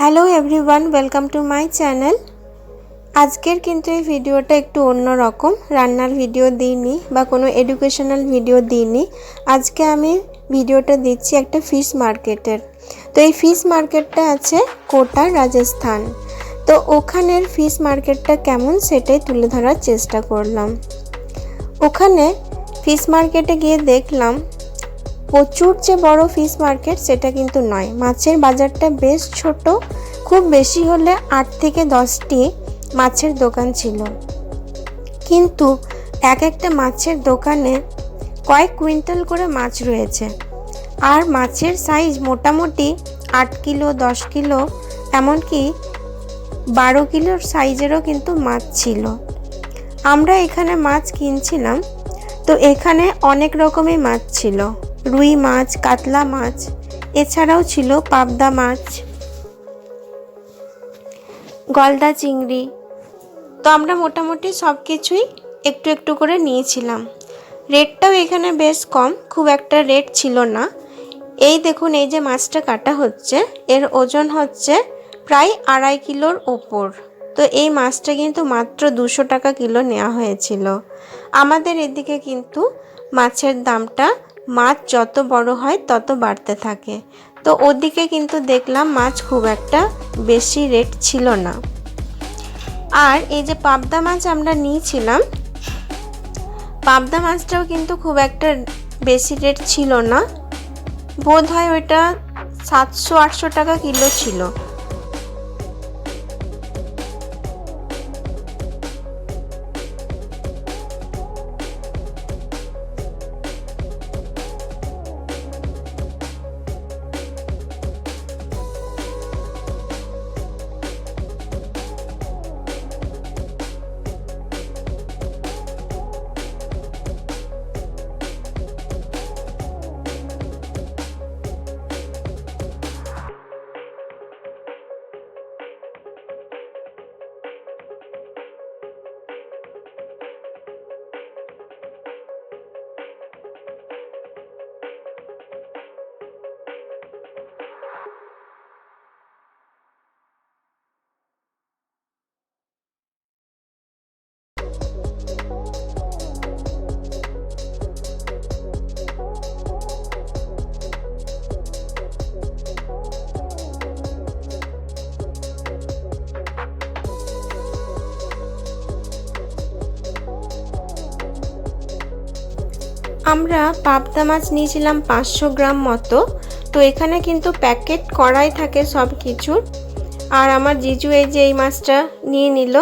Hello everyone, welcome to my channel. আজকের কিন্তু এই ভিডিওটা একটু অন্য রকম। রান্নার ভিডিও দিইনি বা কোনো এডুকেশনাল ভিডিও দিইনি। আজকে আমি ভিডিওটা দিচ্ছি একটা ফিশ মার্কেটের তো এই ফিশ মার্কেটটা আছে কোটা, রাজস্থান। তো ওখানের ফিশ মার্কেটটা কেমন সেটাই তুলে ধরার চেষ্টা করলাম। ওখানে ফিশ মার্কেটে গিয়ে দেখলাম প্রচুর যে বড় ফিশ মার্কেট সেটা কিন্তু নয়। মাছের বাজারটা বেশ ছোট। খুব বেশি হলে আট থেকে দশটি মাছের দোকান ছিল। কিন্তু এক একটা মাছের দোকানে কয়েক কুইন্টাল করে মাছ রয়েছে। আর মাছের সাইজ মোটামুটি আট কিলো, দশ কিলো, এমনকি বারো কিলোর সাইজেরও কিন্তু মাছ ছিল। আমরা এখানে মাছ কিনছিলাম। তো এখানে অনেক রকমের মাছ ছিল। রুই মাছ, কাতলা মাছ, এছাড়াও ছিল পাবদা মাছ, গলদা চিংড়ি। তো আমরা মোটামুটি সব কিছুই একটু একটু করে নিয়েছিলাম। রেটটাও এখানে বেশ কম, খুব একটা রেট ছিল না। এই দেখুন, এই যে মাছটা কাটা হচ্ছে, এর ওজন হচ্ছে প্রায় আড়াই কিলোর ওপর। তো এই মাছটা কিন্তু মাত্র দুশো টাকা কিলো নেওয়া হয়েছিল। আমাদের এদিকে কিন্তু মাছের দামটা মাছ যত বড় হয় তত বাড়তে থাকে। তো ওদিকে কিন্তু দেখলাম মাছ খুব একটা বেশি রেট ছিল না। আর এই যে পাবদা মাছ আমরা নিয়েছিলাম, পাবদা মাছটাও কিন্তু খুব একটা বেশি রেট ছিল না। বোধ হয় ওইটা সাতশো আটশো টাকা কিলো ছিল। আমরা পাবদা মাছ নিয়েছিলাম পাঁচশো গ্রাম মতো। তো এখানে কিন্তু প্যাকেট করাই থাকে সব কিছুর। আর আমার জিজু এই যে এই মাছটা নিয়ে নিল।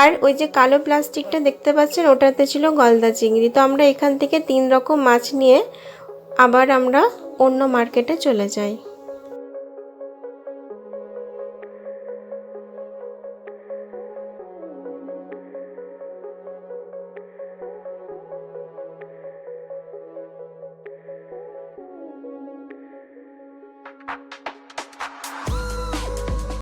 আর ওই যে কালো প্লাস্টিকটা দেখতে পাচ্ছেন, ওটাতে ছিল গলদা চিংড়ি। তো আমরা এখান থেকে তিন রকম মাছ নিয়ে আবার আমরা অন্য মার্কেটে চলে যাই।